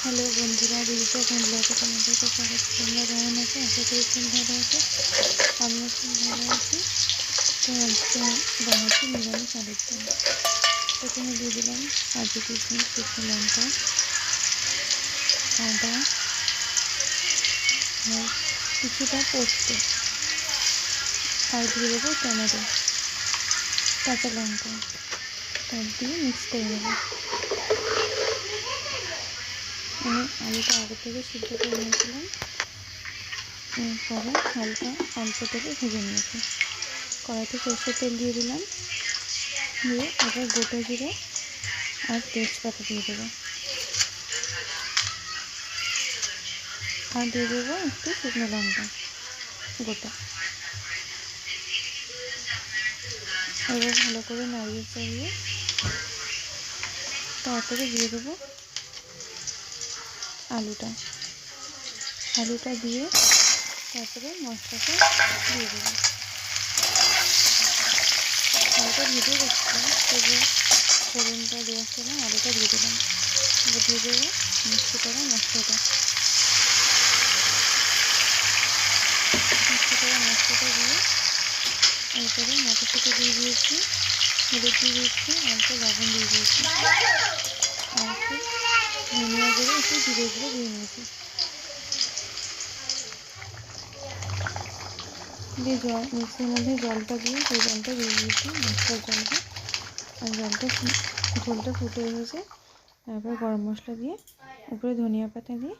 Hello বন্ধুরা রিজা ব্লগে তোমাদেরকে স্বাগত। তোমরা কেমন আছো? আশা করি খুব ভালো আছো। আমিও খুব ভালো আছি। তো আজকে বানাচ্ছি নিরামিষ আলুর দম প্রথমে দিয়ে দিলাম কাজু কিশমিশ, শুকনো লঙ্কা, আদা কিছুটা পোস্ত। আর দিয়ে দেবো টমেটো, কাঁচা লঙ্কা। সব দিয়ে মিক্স করে নেব। আমি আলুটা আগে থেকে সিদ্ধ করে নিয়েছিলাম। এরপরে হালকা অল্প তেলে ভেজে নিয়েছি। কড়াইতে সর্ষের তেল দিয়ে দিলাম। দিয়ে এবার গোটা জিরে আর তেজপাতা দিয়ে দেবো। আর দিয়ে দেবো একটু শুকনো লঙ্কা গোটা। এবার ভালো করে নাড়িয়ে চাড়িয়ে তারপরে দিয়ে দেবো আলুটা। আলুটা দিয়ে তারপরে মশলাটা দিয়ে দেবো। আলুটা ভেজে রাখছিলাম তবু ফোড়নটা দেওয়ার সময় আলুটা দিয়ে দিলাম দিয়ে দেবো মিক্সি করা মশলাটা। মিক্সি করা মশলাটা দিয়ে এরপরে মটরশুঁটি দিয়ে দিয়েছি, হলুদ দিয়ে দিয়েছি অল্প লবণ দিয়ে দিয়েছি। একটু ধনিয়া গুঁড়ো একটু ধীরে ধীরে দিয়ে নিয়েছি দিয়ে জল মিক্সির মধ্যে জলটা দিয়ে সেই জলটা দিয়ে দিয়েছি মশলার জলটা। আর জলটা ঝোলটা ফুটে এসেছে তারপর গরম মশলা দিয়ে, উপরে ধনিয়া পাতা দিয়ে